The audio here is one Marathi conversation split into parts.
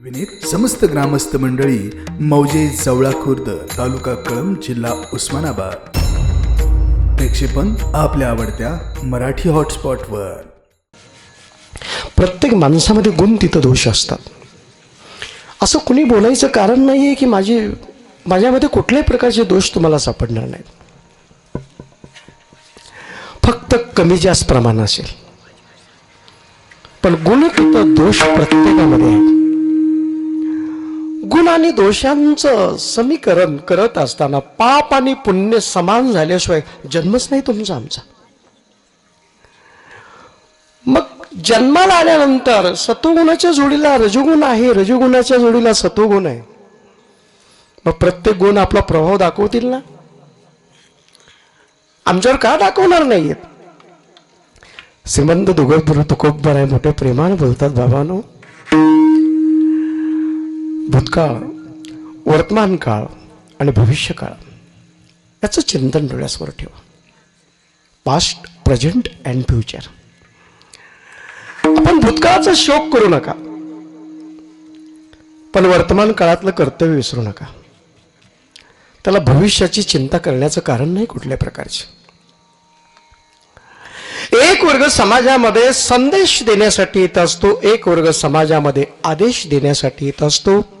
विनीत समस्त ग्रामस्थ मंडळी मौजे जवळा खुर्द तालुका कळंब जिल्हा उस्मानाबाद. प्रक्षेपण आपल्या आवडत्या मराठी हॉटस्पॉटवर. प्रत्येक माणसामध्ये गुण तिथं दोष असतात. असं कुणी बोलायचं कारण नाही आहे की माझी माझ्यामध्ये कुठल्याही प्रकारचे दोष तुम्हाला सापडणार नाहीत. फक्त कमी जास्त प्रमाण असेल. पण गुण तिथं दोष प्रत्येकामध्ये आहे गुण आणि दोषांचं समीकरण करत असताना पाप आणि पुण्य समान झाल्याशिवाय जन्मच नाही तुमचा आमचा. मग जन्माला आल्यानंतर सत्वगुणाच्या जोडीला रजोगुण आहे रजोगुणाच्या जोडीला सत्वगुण आहे. मग प्रत्येक गुण आपला प्रभाव दाखवतील ना? आमच्यावर का दाखवणार नाहीयेत? श्रीमंत दुगतभर तुकोबर आहे मोठे प्रेमाने बोलतात बाबानो. भूतकाळ वर्तमान काळ आणि भविष्य काळ याचं चिंतन डोळ्यासमोर ठेवा. पास्ट प्रेझेंट अँड फ्युचर आपण भूतकाळाचा शोक करू नका. पण वर्तमान काळातलं कर्तव्य विसरू नका. त्याला भविष्याची चिंता करण्याचं कारण नाही कुठल्या प्रकारचे. एक वर्ग समाजामध्ये संदेश देण्यासाठी येत असतो एक वर्ग समाजामध्ये आदेश देण्यासाठी येत असतो.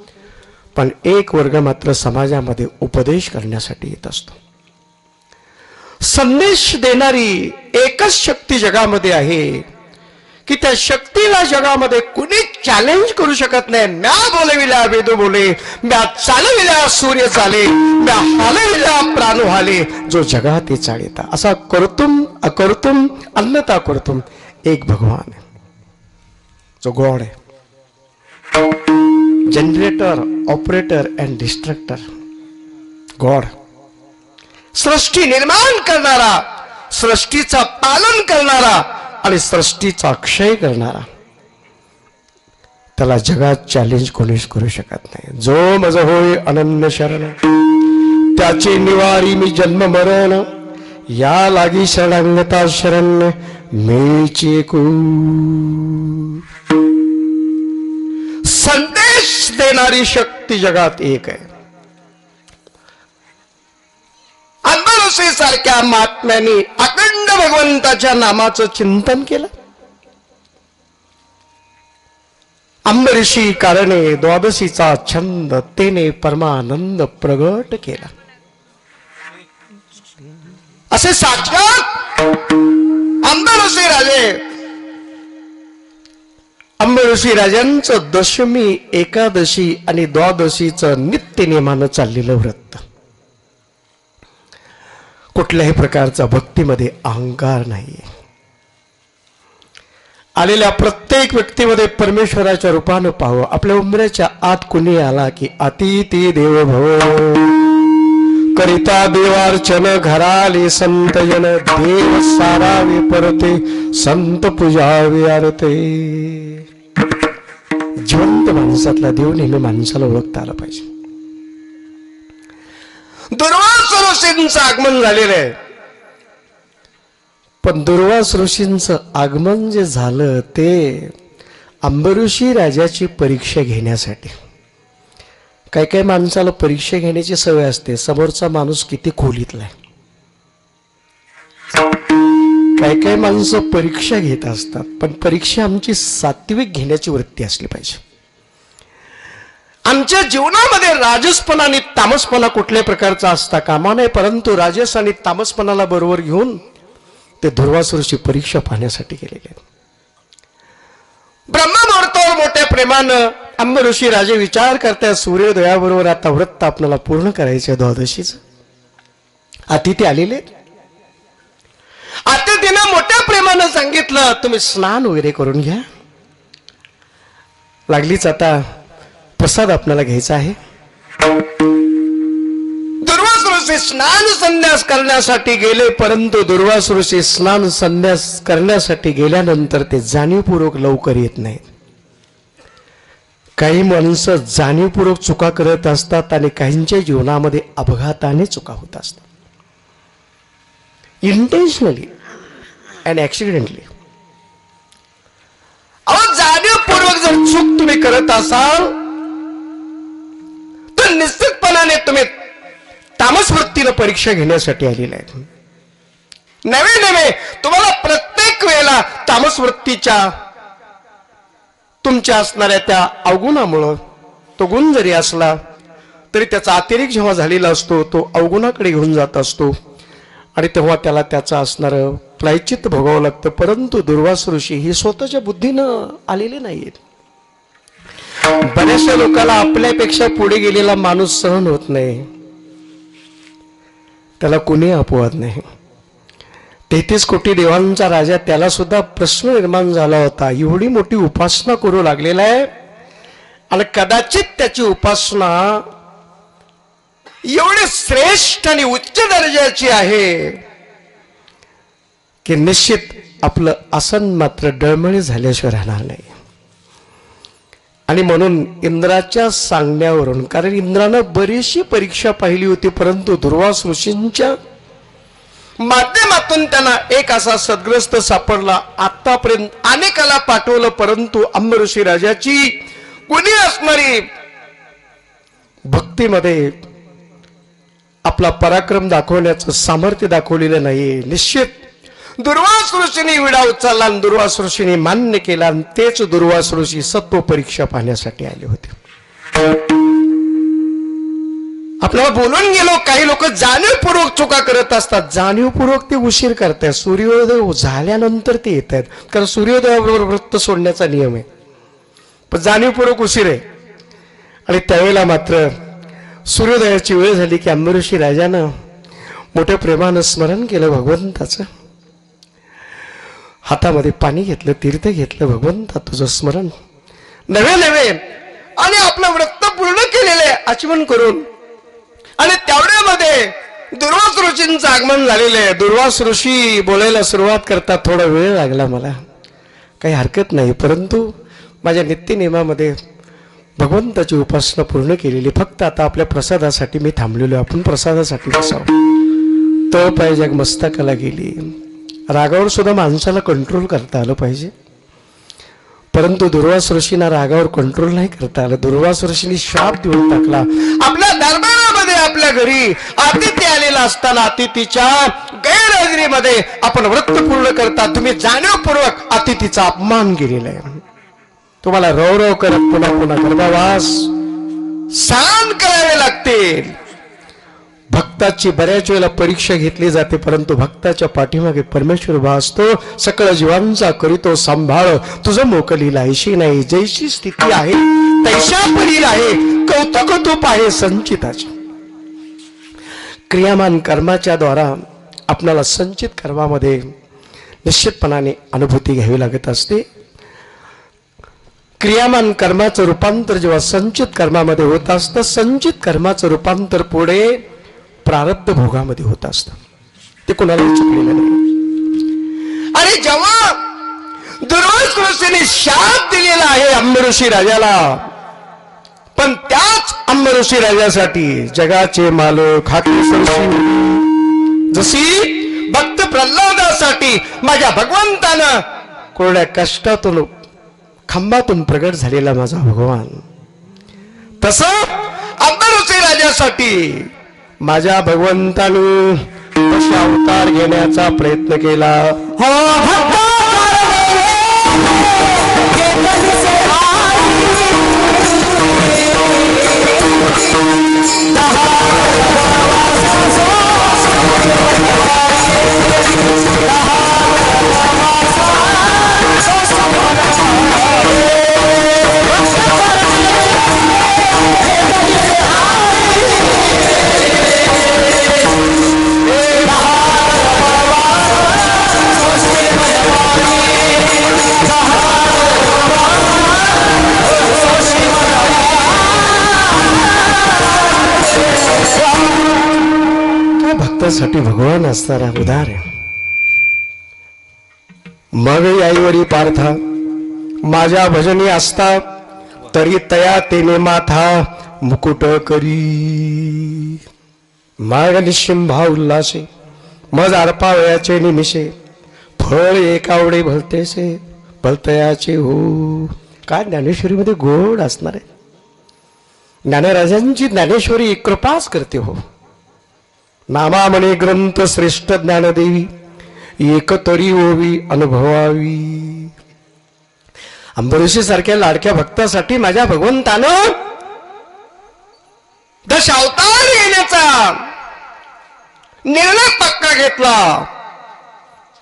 पण एक वर्ग मात्र समाजामध्ये उपदेश करण्यासाठी येत असतो. संदेश देणारी एकच शक्ती जगामध्ये आहे की त्या शक्तीला जगामध्ये कुणीच चॅलेंज करू शकत नाही. म्या बोलविल्या वेदो बोले म्या चालविल्या सूर्य चाले म्या हालविल्या प्राण हाले जो जगा ते असा करतुम अकर्तुम अन्नता करतुम एक भगवान जो गॉड आहे. Generator operator and destructor god सृष्टी निर्माण करणारा सृष्टीचा पालन करणारा आणि सृष्टीचा क्षय करणारा. त्याला जगात चॅलेंज कोणीच करू शकत नाही. जो मज होय अनन्य शरण त्याचे निवारी मी जन्म मरण या लागी शरणांगता शरण मेचे कू संदेश देणारी शक्ती जगात एक आहे. अंबरसे सारख्या महात्म्यांनी अखंड भगवंताच्या नामाचं चिंतन केलं. अंबरीशी कारणे द्वादशीचा छंद तेने परमानंद प्रगट केला. असे साक्षात अंबरसे राजे अंबऋषी राजांचं दशमी एकादशी आणि द्वादशीचं नित्य नियमानं चाललेलं व्रत. कुठल्याही प्रकारचा भक्तीमध्ये अहंकार नाही. आलेल्या प्रत्येक व्यक्तीमध्ये परमेश्वराच्या रूपानं पाहावं. आपल्या उमऱ्याच्या आत कुणी आला की अतिथी देव भव करिता देवार्चन घराले संत जन देव सारावे परते संत पूजावे आरते. जिवंत माणसातला देव नेहमी माणसाला ओळखता आला पाहिजे. दुर्वास ऋषींचं आगमन झालेलं आहे. पण दुर्वास ऋषींचं आगमन जे झालं ते अंबऋषी राजाची परीक्षा घेण्यासाठी. काही काही माणसाला परीक्षा घेण्याची सवय असते. समोरचा माणूस किती खोलीतला आहे काही काही माणसं परीक्षा घेत असतात. पण परीक्षा आमची सात्विक घेण्याची वृत्ती असली पाहिजे. आमच्या जीवनामध्ये राजसपणा आणि तामसपणा कुठल्याही प्रकारचा असता कामा नये. परंतु राजस आणि तामसपणाला बरोबर घेऊन ते दुर्वासुरची परीक्षा पाहण्यासाठी गेलेले आहेत. ब्रह्मा मोठ्या प्रेमानं अंब ऋषी राजे विचार करताय सूर्योदयाबरोबर आता व्रत आपल्याला पूर्ण करायचे द्वादशीच. अतिथी आलेले आहेत. अतिथीनं मोठ्या प्रेमानं सांगितलं तुम्ही स्नान वगैरे करून घ्या. लागलीच आता प्रसाद आपल्याला घ्यायचा आहे. दुर्वास ऋषी स्नान संन्यास करण्यासाठी गेले परंतु दुर्वास ऋषी स्नान संन्यास करण्यासाठी गेल्यानंतर ते जाणीवपूर्वक लवकर येत नाहीत. काही माणसं जाणीवपूर्वक चुका करत असतात आणि काहींच्या जीवनामध्ये अपघाताने चुका होत असतात. इंटेन्शनली अँड ऍक्सिडेंटली अहो जाणीवपूर्वक जर चूक तुम्ही करत असाल तर निश्चितपणाने तुम्ही तामस वृत्तीनं परीक्षा घेण्यासाठी आलेले आहेत. नवे नवे तुम्हाला प्रत्येक वेळेला तामस वृत्तीच्या तुमच्या असणाऱ्या त्या अवगुणामुळं तो गुण जरी असला तरी त्याचा अतिरेक जेव्हा झालेला असतो तो अवगुणाकडे घेऊन जात असतो. आणि तेव्हा त्याला त्याचं असणारं प्रायचित्त भोगावं लागतं. परंतु दुर्वास ऋषी ही स्वतःच्या बुद्धीनं आलेले नाहीत बऱ्याचशा लोकांना आपल्यापेक्षा पुढे गेलेला माणूस सहन होत नाही. त्याला कुणी अपवाद नाही. तेहतीस कोटी देवांचा राजा त्याला सुद्धा प्रश्न निर्माण झाला होता. एवढी मोठी उपासना करू लागलेला आहे. आणि कदाचित त्याची उपासना एवढी श्रेष्ठ आणि उच्च दर्जाची आहे की निश्चित आपलं आसन मात्र डळमळी झाल्याशिवाय राहणार नाही. आणि म्हणून इंद्राच्या सांगण्यावरून कारण इंद्रानं बरीचशी परीक्षा पाहिली होती परंतु दुर्वास ऋषींच्या माध्यमातून त्यांना एक असा सद्ग्रस्त सापडला. आतापर्यंत अनेकाला पाठवलं परंतु अंबऋषी राजाची कुणी असणारी भक्तीमध्ये आपला पराक्रम दाखवण्याचं सामर्थ्य दाखवलेलं नाही निश्चित दुर्वास ऋषीने विडा उचलला आणि दुर्वास ऋषीने मान्य केला आणि तेच दुर्वास ऋषी सत्व परीक्षा पाहण्यासाठी आले होते. आपल्याला बोलून गेलो काही लोक जाणीवपूर्वक चुका करत असतात. जाणीवपूर्वक ते उशीर करतात सूर्योदय झाल्यानंतर ते येत आहेत कारण सूर्योदयाबरोबर वृत्त सोडण्याचा नियम आहे. पण जाणीवपूर्वक उशीर आहे. आणि त्यावेळेला मात्र सूर्योदयाची वेळ झाली की अंबरीशी राजानं मोठ्या प्रेमानं स्मरण केलं भगवंताचं. हातामध्ये पाणी घेतलं तीर्थ घेतलं भगवंता तुझं स्मरण. नवे नवे. आणि आपलं व्रत पूर्ण केलेलं आहे. आचमन करून आणि तेवढ्यामध्ये दुर्वास ऋषींचं आगमन झालेलं आहे. दुर्वास ऋषी बोलायला सुरुवात करतात. थोडा वेळ लागला मला. काही हरकत नाही. परंतु माझ्या नित्यनियमामध्ये भगवंताची उपासना पूर्ण केलेली. फक्त आता आपल्या प्रसादासाठी मी थांबलेलो आहे. आपण प्रसादासाठी बसावं. तो पाहिजे मस्तकाला गेली. रागावर सुद्धा माणसाला कंट्रोल करता आलं पाहिजे. परंतु दुर्वास ऋषींना रागावर कंट्रोल नाही करता आलं. दुर्वास ऋषींनी श्राप देऊन टाकला. आपल्या आपल्या घरी अतिथी आलेला असताना अतिथीच्या गैरहजेरीमध्ये आपण व्रत पूर्ण करता तुम्ही जाणीवपूर्वक अतिथीचा अपमान केलेला आहे. तुम्हाला रव करत पुन्हा पुन्हा गर्भावास सहन करावे लागतील. भक्ताची बऱ्याच वेळेला परीक्षा घेतली जाते परंतु भक्ताच्या पाठीमागे परमेश्वर उभा असतो सकळ जीवांचा करीतो सांभाळ. तुझं मोकलीला ऐशी नाही जैशी स्थिती आहे तैशा पडील आहे कौतुकतूप आहे संचिताची. क्रियामान कर्माच्या द्वारा आपणाला संचित कर्मामध्ये निश्चितपणाने अनुभूती घ्यावी लागत असते. क्रियामान कर्माचं रूपांतर जेव्हा संचित कर्मामध्ये होत असतं संचित कर्माचं रूपांतर पुढे प्रारब्ध भोगामध्ये होत असतं. ते कोणाला चुकलेलं नाही. अरे जेव्हा दुर्वास कृषीने शाप दिलेला आहे अंबऋषी राजाला पण त्याच अंबऋषी राजासाठी जगाचे मालक हाकी जशी भक्त प्रल्हादासाठी माझ्या भगवंतानं कोरड्या कष्टातून खांबातून प्रगट झालेला माझा भगवान. तस अंबऋषी राजासाठी माझ्या भगवंतानं अवतार घेण्याचा प्रयत्न केला. हो. हो, हो. भक्तासाठी भगवान असणारा उदार आहे. मग आईवरी पार्था माझ्या भजनी असता तरी तया तेने माथा मुकुट करी. माग निशिंभा उल्लासे मज अर्पावयाचे निमिषे फळ एकावडे भलतेसे भलतयाचे हो. काय ज्ञानेश्वरीमध्ये गोड असणार आहे? ज्ञानराजांची ज्ञानेश्वरी कृपाच करते हो. नामामणे ग्रंथ श्रेष्ठ ज्ञानदेवी एकतरी ओवी अनुभवावी. अंबरीशी सारख्या लाडक्या भक्तासाठी माझ्या भगवंतानं दशावतार येण्याचा निर्णय पक्का घेतला.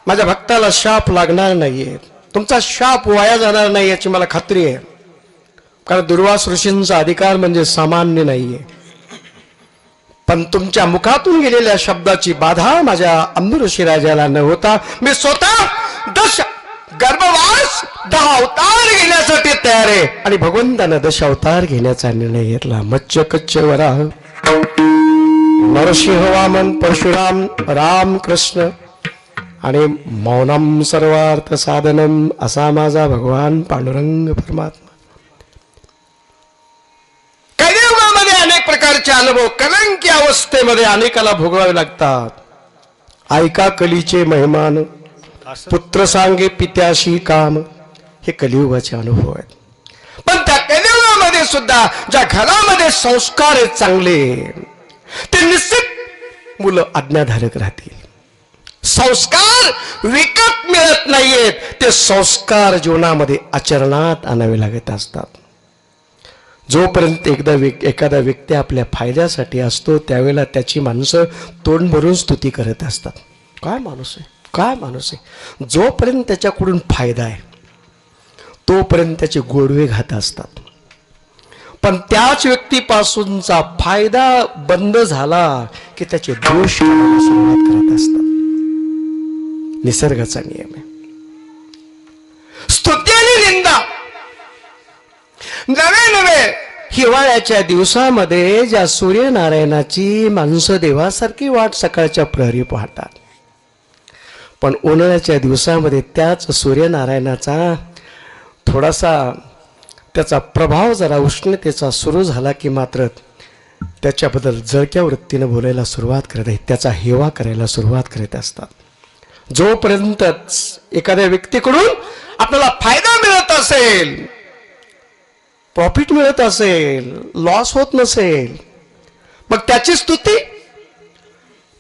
माझ्या भक्ताला शाप लागणार नाहीये. तुमचा शाप वाया जाणार नाही याची मला खात्री आहे. कारण दुर्वास ऋषींचा अधिकार म्हणजे सामान्य नाहीये. पण तुमच्या मुखातून गेलेल्या शब्दाची बाधा माझ्या अंबी राजाला न होता मी स्वतः दश गर्भवास दहा अवतार घेण्यासाठी तयार आहे. आणि भगवंतानं दश अवतार घेण्याचा निर्णय घेतला. मच्छ कच्छ वरा. नरसिंह वामन परशुराम राम कृष्ण आणि मौनम सर्वार्थ साधनम असा माझा भगवान पांडुरंग परमात्मा कलियुगामध्ये अनेक प्रकारचे अनुभव कलंकी अवस्थेमध्ये अनेकाला भोगावे लागतात. ऐका कलीचे महिमान पुत्र सांगे पित्याशी काम हे कलियुगाचे अनुभव आहेत. पण त्या कलियुगामध्ये सुद्धा ज्या घरामध्ये संस्कार आहेत चांगले ते निश्चित मुलं आज्ञाधारक राहतील. संस्कार विकत मिळत नाहीयेत ते संस्कार जीवनामध्ये आचरणात आणावे लागत असतात. जोपर्यंत एकदा व्यक् एखादा व्यक्ती आपल्या फायद्यासाठी असतो त्यावेळेला त्याची माणसं तोंड भरून स्तुती करत असतात. काय माणूस आहे? काय माणूस आहे? जोपर्यंत त्याच्याकडून फायदा आहे तोपर्यंत त्याचे गोडवे घात असतात. पण त्याच व्यक्तीपासूनचा फायदा बंद झाला की त्याचे दोष सुरुवात करत असतात. निसर्गाचा नियम आहे. स्तुती आणि निंदा नवे नवे हिवाळ्याच्या दिवसामध्ये ज्या सूर्यनारायणाची माणसं देवासारखी वाट सकाळच्या प्रहरी पाहतात. पण उन्हाळ्याच्या दिवसामध्ये त्याच सूर्यनारायणाचा थोडासा त्याचा प्रभाव जरा उष्णतेचा सुरू झाला की मात्र त्याच्याबद्दल जळक्या वृत्तीनं बोलायला सुरुवात करत आहेत. त्याचा हेवा करायला सुरुवात करत असतात. जोपर्यंत एखाद्या व्यक्तीकडून आपल्याला फायदा मिळत असेल प्रॉफिट मिळत असेल लॉस होत नसेल मग त्याची स्तुती.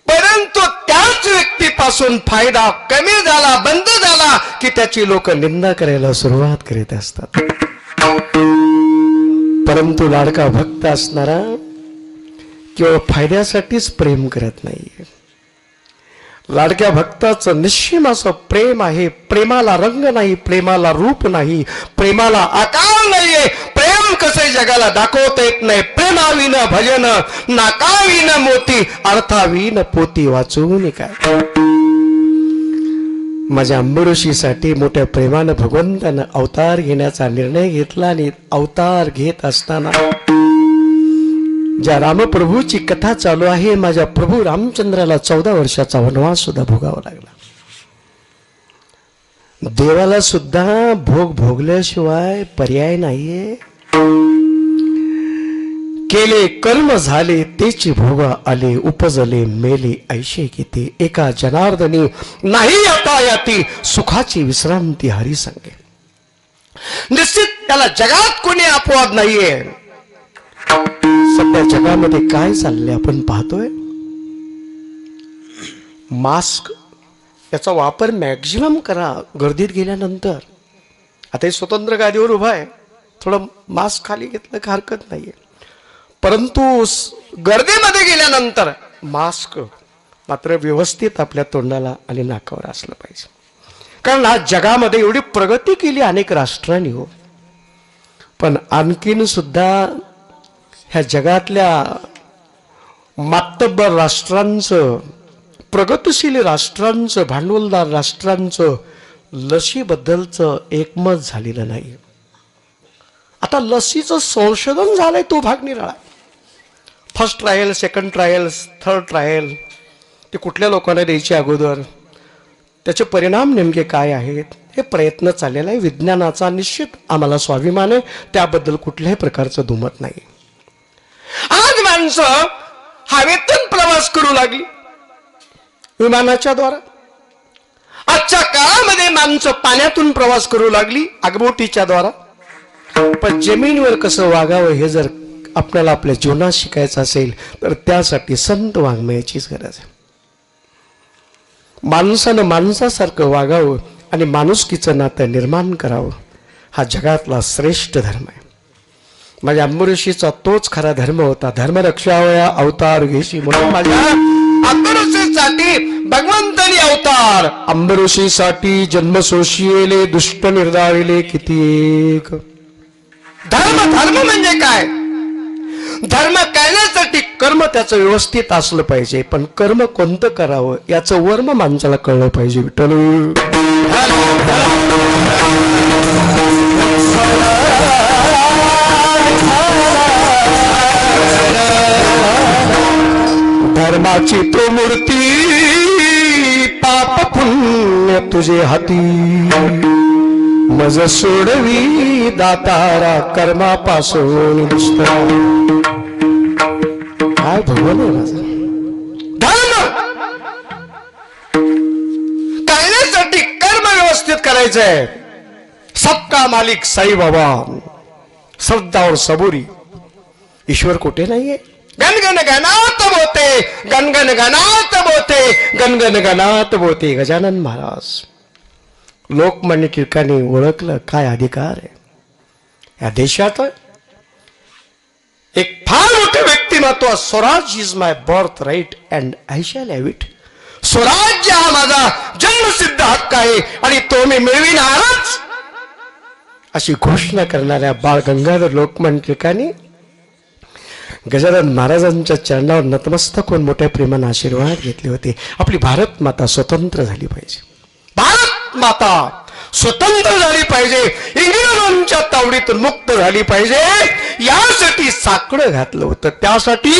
परंतु त्याच व्यक्तीपासून फायदा कमी झाला बंद झाला की त्याची लोक निंदा करायला सुरुवात करीत असतात. परंतु लाडका भक्त असणारा केवळ फायद्यासाठीच प्रेम करत नाहीये. लाडक्या भक्ताचं निश्चिम असं प्रेम आहे प्रेमाला रंग नाही प्रेमाला रूप नाही प्रेमाला आकार नाहीये प्रेम कसं जगाला दाखवता येत नाही. प्रेमाविन भजन नाकाविन मोती अर्थाविन पोती वाचून काय माझ्या अंबऋषीसाठी मोठ्या प्रेमानं भगवंतानं अवतार घेण्याचा निर्णय घेतला आणि अवतार घेत असताना ज्या रामप्रभूची कथा चालू आहे माझ्या प्रभू रामचंद्राला चौदा वर्षाचा वनवास सुद्धा भोगावा लागला. देवाला सुद्धा भोग भोगल्याशिवाय पर्याय नाहीये. केले कर्म झाले तेची भोग आले उपजले मेले ऐशे किती एका जनार्दनी नाही आता याती. सुखाची विश्रांती हरी सांगे निश्चित त्याला जगात कोणी अपवाद नाहीये. सध्या जगामध्ये काय चाललंय आपण पाहतोय? मास्क. याचा वापर मॅक्झिमम करा गर्दीत गेल्यानंतर. आता हे स्वतंत्र गादीवर उभा आहे. थोडं मास्क खाली घेतलं का हरकत नाहीये. परंतु गर्दीमध्ये गेल्यानंतर मास्क मात्र व्यवस्थित आपल्या तोंडाला आणि नाकावर असलं पाहिजे. कारण आज जगामध्ये एवढी प्रगती केली अनेक राष्ट्रांनी हो. पण आणखीन सुद्धा ह्या जगातल्या मातब्बर राष्ट्रांचं प्रगतशील राष्ट्रांचं भांडवलदार राष्ट्रांचं लसीबद्दलचं एकमत झालेलं नाही आता लसीचं संशोधन झालंय तो भाग निराळा first trial second trials third trial ते कुठल्या लोकांना द्यायची अगोदर? त्याचे परिणाम नेमके काय आहेत? हे प्रयत्न चाललेला आहे. विज्ञानाचा निश्चित आम्हाला स्वाभिमान आहे. त्याबद्दल कुठल्याही प्रकारचं दुमत नाही. आज माणसं हवेतून प्रवास करू लागली. विमानाच्या द्वारा. आजच्या काळामध्ये माणसं पाण्यातून प्रवास करू लागली आगबोटीच्या द्वारा. पण जमिनीवर कसं वागावं हे जर आपल्याला आपल्या जीवनात शिकायचं असेल तर त्यासाठी संत वाङ्मयाचीच गरज आहे. माणसानं माणसासारखं वागावं आणि माणुसकीचं नातं निर्माण करावं हा जगातला श्रेष्ठ धर्म आहे. माझ्या अंबुऋषीचा तोच खरा धर्म होता धर्म रक्षावया अवतार घेशी म्हणून माझ्या अंबऋषीसाठी भगवंतनी अवतार. अंबऋषीसाठी जन्म दुष्ट निर्धारिले किती एक. धर्म धर्म म्हणजे काय? धर्म करण्यासाठी कर्म त्याचं व्यवस्थित असलं पाहिजे पण कर्म कोणतं करावं याचं वर्म माणसाला कळलं पाहिजे विठ्ठल. धर्माची तो मूर्ती पाप पुण्य तुझे हाती. मज सोडवी दातारा कर्मापासून काय भगवान धर्म! करण्यासाठी कर्म व्यवस्थित करायचंय. सबका मालिक साई बाबा श्रद्धा और सबुरी. ईश्वर कुठे नाहीये? गणगण गणात बोते गणगण गणात बोते गणगण गणात बोते गजानन महाराज. लोकमान्य टिळकांनी ओळखलं काय अधिकार आहे? या देशात एक फार मोठं व्यक्तिमत्व Swaraj is my birth right and I shall have it स्वराज्य हा माझा जन्मसिद्ध हक्क आहे आणि तो मी मिळविणारच. अशी घोषणा करणाऱ्या बाळ गंगाधर लोकमान्य टिळकांनी गजानन महाराजांच्या चरणावर नतमस्तक होऊन मोठ्या प्रेमानं आशीर्वाद घेतले होते. आपली भारत माता स्वतंत्र झाली पाहिजे. भारत माता स्वतंत्र झाली पाहिजे इंग्रजांच्या तावडीतून मुक्त झाली पाहिजे यासाठी साकडं घातलं होतं. त्यासाठी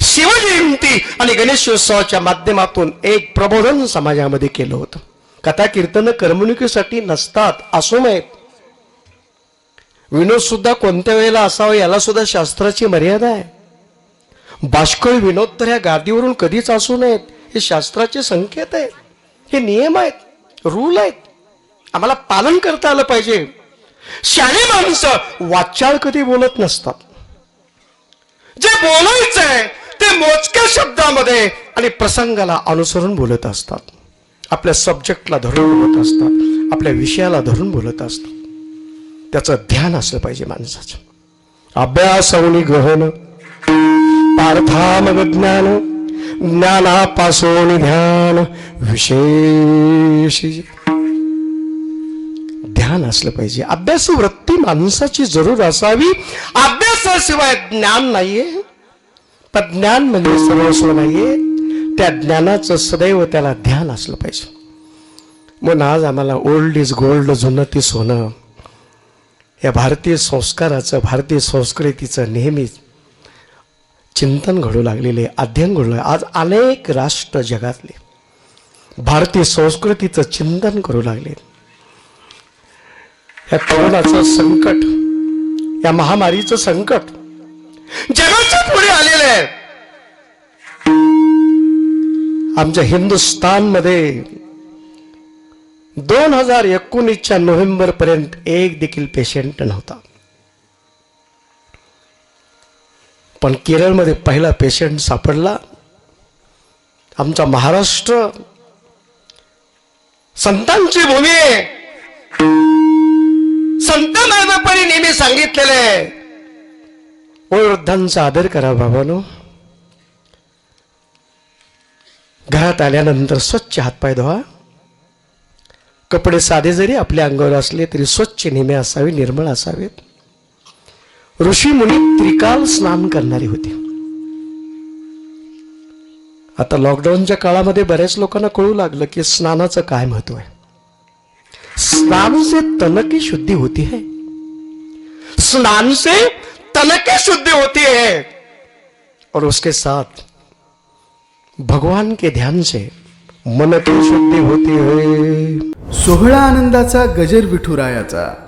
शिवजयंती आणि गणेशोत्सवाच्या माध्यमातून एक प्रबोधन समाजामध्ये केलं होतं. कथा कीर्तन करमणुकीसाठी नसतात असो नयेत विनोद सुद्धा कोणत्या वेळेला असावा याला सुद्धा शास्त्राची मर्यादा आहे. बाष्कळ विनोद तर ह्या गादीवरून कधीच असू नयेत हे शास्त्राचे संकेत आहेत हे नियम आहेत. रूल आहेत. आम्हाला पालन करता आलं पाहिजे. शाणे माणसं वाचाळ कधी बोलत नसतात. जे बोलायचंय ते मोजक्या शब्दामध्ये आणि प्रसंगाला अनुसरून बोलत असतात. आपल्या सब्जेक्टला धरून बोलत असतात. आपल्या विषयाला धरून बोलत असतात. त्याचं ध्यान असलं पाहिजे माणसाचं. अभ्यास अवनी ग्रहण पार्थामग ज्ञान ज्ञानापासून ध्यान विशेष. ध्यान असलं पाहिजे. अभ्यास वृत्ती माणसाची जरूर असावी. अभ्यासाशिवाय ज्ञान नाहीये. पण ज्ञान म्हणजे सर्वस्व नाहीये. त्या ज्ञानाचं सदैव त्याला ध्यान असलं पाहिजे. म्हणून आज आम्हाला ओल्ड इज गोल्ड जुनं ती सोनं. या भारतीय संस्काराचं भारतीय संस्कृतीचं नेहमीच चिंतन घडू लागलेले अध्ययन घडू लागले. आज अनेक राष्ट्र जगातले भारतीय संस्कृतीचं चिंतन करू लागले. या कोरोनाचं संकट या महामारीचं संकट जगाच्या पुढे आलेलं आहे. आमच्या हिंदुस्थानमध्ये दोन हजार एकोणीसच्या नोव्हेंबर पर्यंत एक देखील पेशंट नव्हता. पण केरळमध्ये पहिला पेशंट सापडला. आमचा महाराष्ट्र संतांची भूमी. आहे संत नानापणी नेहमी सांगितलेले. आहे वयोवृद्धांचा आदर करा बाबानो. घरात आल्यानंतर स्वच्छ हातपाय धुवा. कपडे साधे जरी आपल्या अंगावर असले तरी स्वच्छ नेहमी असावे निर्मळ असावेत. ऋषी मुनी त्रिकाल स्नान करणारे होते. आता लॉकडाऊनच्या काळामध्ये बऱ्याच लोकांना कळू लागलं की स्नानाचं काय महत्त्व आहे. स्नान से तन की होती है. स्नान से तन की शुद्धि होती है. और उसके साथ भगवान के ध्यान से मन की शुद्धि होती है. सोहळा आनंदाचा गजर विठुरायाचा.